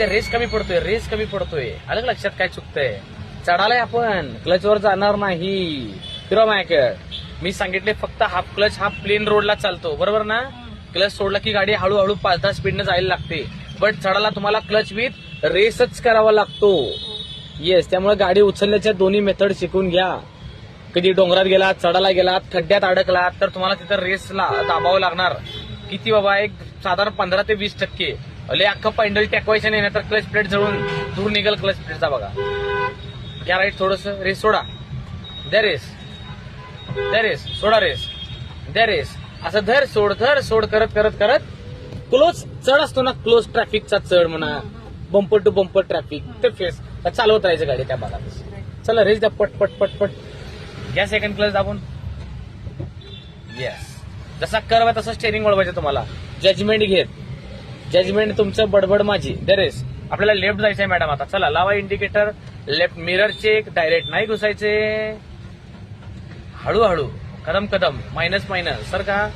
ते रेस कमी पडतोय रेस कमी पडतोय. अलग लक्षात काय चुकतंय? चढालाय आपण. क्लचवर जाणार नाही. फिरवा माझ्याकडे मी सांगितले फक्त हाफ क्लच हा प्लेन रोडला चालतो. बरोबर ना? क्लच सोडला की गाडी हळूहळू पाच दहा स्पीडनं जायला लागते. बट चढाला तुम्हाला क्लच विथ रेसच करावा लागतो. येस त्यामुळे गाडी उचलण्याच्या दोन्ही मेथड शिकून घ्या. कधी डोंगरात गेलात चढायला गेलात खड्ड्यात अडकलात तर तुम्हाला तिथं रेसला दाबावं लागणार. किती बाबा? एक साधारण पंधरा ते वीस टक्के. अले अख्खं पैंडल टेकवायचं नाही तर क्लच प्लेट जळून दूर निघल क्लच प्लेटचा बघा. घ्या राईट थोडस रेस सोडा. द्या रेस द्या रेस सोडा रेस द्या रेस असं धर सोड धर सोड करत करत करत. क्लोज चढ असतो ना क्लोज ट्रॅफिकचा चढ म्हणा. बंपर टू बंपर ट्रॅफिक ते फेस. चालवत राहायचं गाडी त्या भागात चला रेस द्या पट पट पट पट. घ्या सेकंड क्लच दाबून. येस जसा करवा तसं स्टेअरिंग वळवायचं तुम्हाला. जजमेंट घेत जजमेंट तुमचं बडबड माझी. दरेस आपल्याला लेफ्ट जायचंय मॅडम आता चला लावा indicator left mirror check direct नाही घुसायचे. हळूहळू. कदम कदम मायनस मायनस सर का?